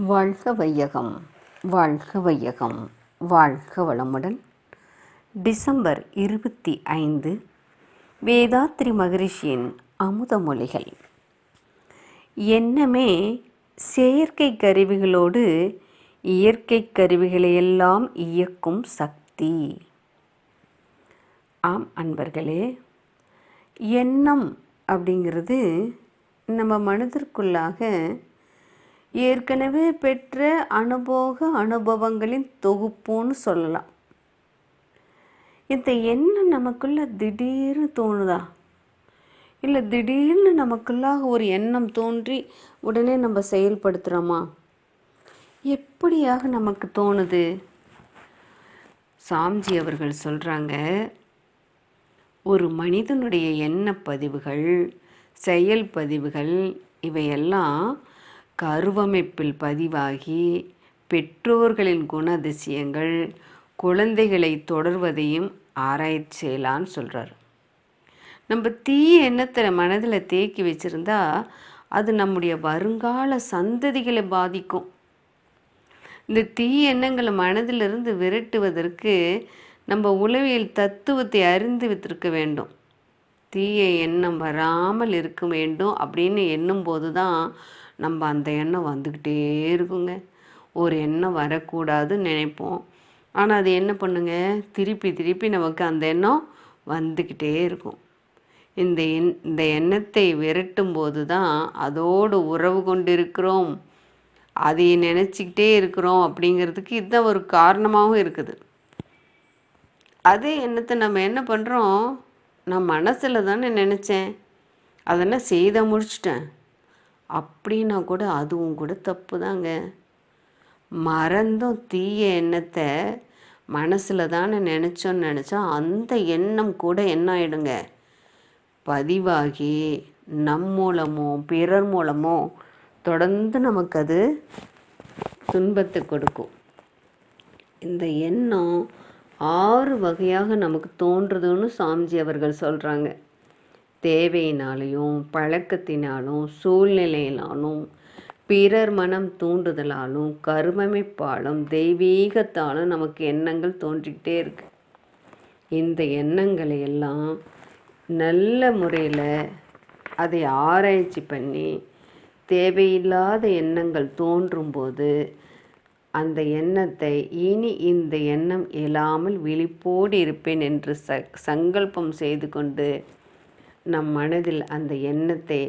வாழ்க வையகம் வாழ்க வையகம் வாழ்க வளமுடன். டிசம்பர் இருபத்தி ஐந்து வேதாத்ரி மகரிஷியின் அமுதமொழிகள் எண்ணமே செயற்கை கருவிகளோடு இயற்கை கருவிகளையெல்லாம் இயக்கும் சக்தி. ஆம் அன்பர்களே எண்ணம் அப்படிங்கிறது நம்ம மனதிற்குள்ளாக ஏற்கனவே பெற்ற அனுபவ அனுபவங்களின் தொகுப்புன்னு சொல்லலாம். இந்த எண்ணம் நமக்குள்ள திடீர்னு தோணுதா? இல்லை திடீர்னு நமக்குள்ளாக ஒரு எண்ணம் தோன்றி உடனே நம்ம செயல்படுத்துகிறோமா எப்படியாக நமக்கு தோணுது? சாம்ஜி அவர்கள் சொல்கிறாங்க ஒரு மனிதனுடைய எண்ண பதிவுகள் செயல் பதிவுகள் இவையெல்லாம் கருவமைப்பில் பதிவாகி பெற்றோர்களின் குணதிசயங்கள் குழந்தைகளை தொடர்வதையும் ஆராய்ச்சி செய்யலான்னு சொல்கிறார் நம்ம தீய எண்ணத்தை மனதில் தேக்கி வச்சுருந்தா அது நம்முடைய வருங்கால சந்ததிகளை பாதிக்கும். இந்த தீய எண்ணங்களை மனதிலிருந்து விரட்டுவதற்கு நம்ம உளவியல் தத்துவத்தை அறிந்து வைத்திருக்க வேண்டும். தீய எண்ணம் வராமல் இருக்க வேண்டும் அப்படின்னு எண்ணும்போது தான் நம்ம அந்த எண்ணம் வந்துக்கிட்டே இருக்குங்க. ஒரு எண்ணம் வரக்கூடாதுன்னு நினைப்போம். ஆனால் அது என்ன பண்ணுங்க? திருப்பி திருப்பி நமக்கு அந்த எண்ணம் வந்துக்கிட்டே இருக்கும். இந்த எண் இந்த எண்ணத்தை விரட்டும் போது தான் அதோடு உறவு கொண்டு இருக்கிறோம் அதை நினச்சிக்கிட்டே இருக்கிறோம் அப்படிங்கிறதுக்கு இதுதான் ஒரு காரணமாகவும் இருக்குது. அதே எண்ணத்தை நம்ம என்ன பண்ணுறோம் நான் மனசில் தானே நினச்சேன். அதெல்லாம் செய்த முடிச்சிட்டேன். அப்படின்னா கூட அதுவும் கூட தப்பு தாங்க மறந்தும் தீய எண்ணத்தை மனசில் தானே நினச்சோன்னு நினச்சா அந்த எண்ணம் கூட என்ன ஆகிடுங்க பதிவாகி நம் மூலமோ பிறர் மூலமோ தொடர்ந்து நமக்கு அது துன்பத்தை கொடுக்கும். இந்த எண்ணம் ஆறு வகையாக நமக்கு தோன்றுதுன்னு சாமிஜி அவர்கள் சொல்கிறாங்க தேவையினாலையும் பழக்கத்தினாலும் சூழ்நிலையினாலும் பிறர் மனம் தூண்டுதலாலும் கருமமைப்பாலும் தெய்வீகத்தாலும் நமக்கு எண்ணங்கள் தோன்றிக்கிட்டே இருக்கு. இந்த எண்ணங்களை எல்லாம் நல்ல முறையில் அதை ஆராய்ச்சி பண்ணி தேவையில்லாத எண்ணங்கள் தோன்றும்போது அந்த எண்ணத்தை இனி இந்த எண்ணம் இயலாமல் விழிப்போடு இருப்பேன் என்று ச சங்கல்பம் செய்து கொண்டு நம் மனதில் அந்த எண்ணத்தை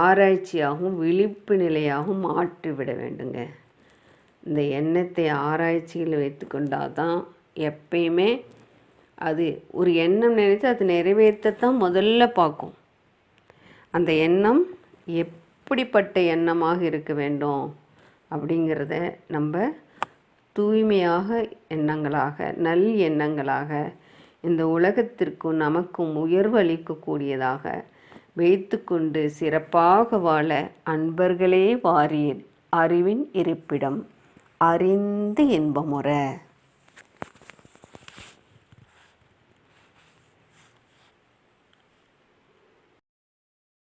ஆராய்ச்சியாகவும் விழிப்பு நிலையாகவும் மாற்றிவிட வேண்டுங்க. இந்த எண்ணத்தை ஆராய்ச்சியில் வைத்து கொண்டால் தான் எப்பயுமே அது ஒரு எண்ணம் நினைத்து அது நிறைவேற்றத்தான் முதல்ல பார்க்கும். அந்த எண்ணம் எப்படிப்பட்ட எண்ணமாக இருக்க வேண்டும் அப்படிங்கிறத நம்ம தூய்மையாக எண்ணங்களாக நல் எண்ணங்களாக இந்த உலகத்திற்கும் நமக்கும் உயர்வு அளிக்கக்கூடியதாக வைத்துக்கொண்டு சிறப்பாக வாழ அன்பர்களே வாரியர் அறிவின் இருப்பிடம். அறிந்து இன்பமுற.